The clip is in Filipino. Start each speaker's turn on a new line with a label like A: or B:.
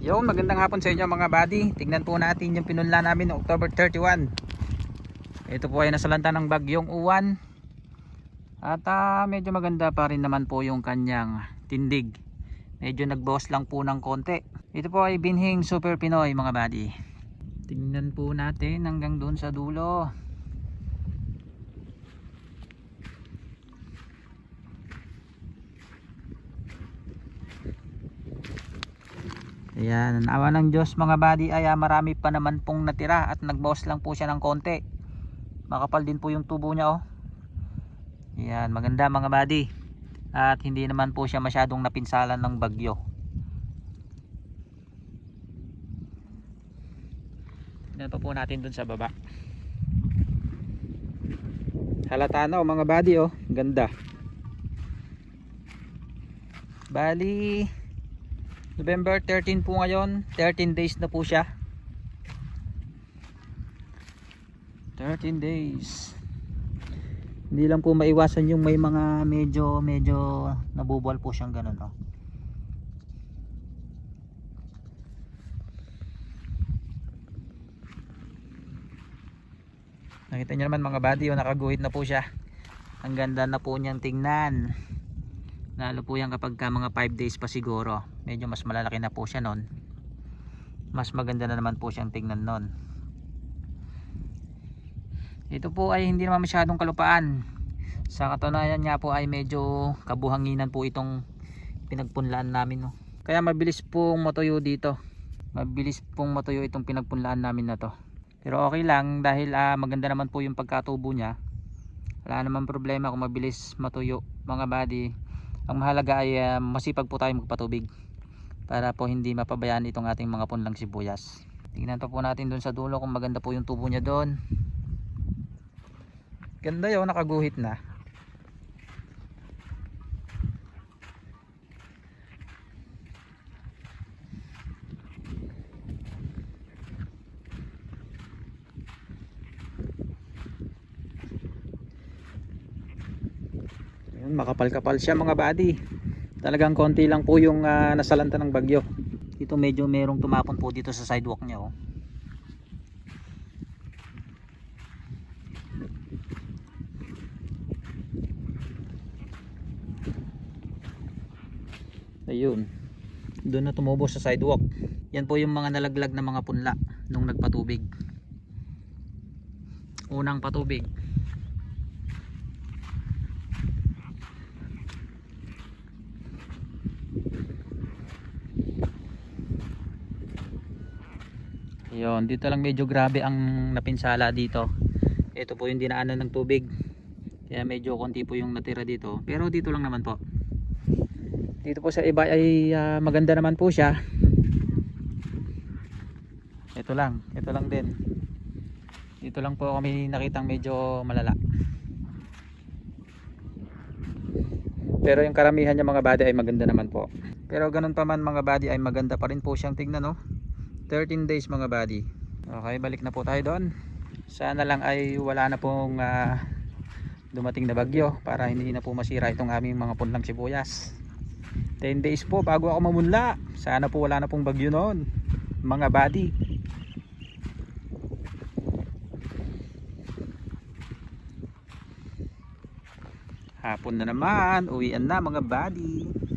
A: Yung magandang hapon sa inyo mga buddy. Tingnan po natin yung pinunla namin noong October 31. Ito po ay nasalanta ng bagyong uwan. At ah, medyo maganda pa rin naman po yung kanyang tindig. Medyo nagbawas lang po ng konti. Ito po ay binhing Super Pinoy mga buddy. Tingnan po natin hanggang doon sa dulo. Ayan, awa ng Diyos mga buddy ay ah, marami pa naman pong natira at nagbawas lang po siya ng konti. Makapal din po yung tubo niya oh. Ayan, maganda mga buddy. At hindi naman po siya masyadong napinsalan ng bagyo. Tignan pa po natin dun sa baba. Halata na oh mga buddy oh. Ganda. Bali, November 13 po ngayon. 13 days na po siya. 13 days. Hindi lang po maiwasan yung may mga medyo medyo nabubuwal po siyang ganun no. Nakita niyo naman mga buddy, oh, nakaguhit na po siya. Ang ganda na po niyang tingnan. Lalo po yan kapag ka mga 5 days pa siguro. Medyo mas malalaki na po siya noon. Mas maganda na naman po siyang tingnan noon. Ito po ay hindi naman masyadong kalupaan. Sa katunayan nga po ay medyo kabuhanginan po itong pinagpunlaan namin. No? Kaya mabilis pong matuyo dito. Mabilis pong matuyo itong pinagpunlaan namin na to. Pero okay lang dahil ah, maganda naman po yung pagkatubo niya. Wala naman problema kung mabilis matuyo mga buddy. Ang mahalaga ay ah, masipag po tayo magpatubig para po hindi mapabayaan itong ating mga punlang sibuyas. Tingnan pa po natin doon sa dulo kung maganda po yung tubo niya doon. Ganda yun, nakaguhit na. Ayun, makapal-kapal siya mga buddy. Talagang konti lang po yung ah, nasalanta ng bagyo. Ito medyo merong tumapon po dito sa sidewalk niya oh. Ayun. Doon na tumubo sa sidewalk. Yan po yung mga nalaglag na mga punla nung nagpatubig. Unang patubig. Yun, dito lang medyo grabe ang napinsala dito. Ito po yung dinaanan ng tubig. Kaya medyo konti po yung natira dito. Pero dito lang naman po. Dito po sa iba ay ah, maganda naman po siya. Ito lang, ito lang din. Dito lang po kami nakitang medyo malala. Pero yung karamihan niya mga body ay maganda naman po. Pero ganun pa man mga body ay maganda pa rin po siyang tingnan no. 13 days mga body. Okay, balik na po tayo doon. Sana lang ay wala na pong ah, dumating na bagyo para hindi na po masira itong aming mga punlang sibuyas. 10 days po bago ako mamunla. Sana po wala na pong bagyo noon. Mga body. Hapon na naman, uwian na mga body.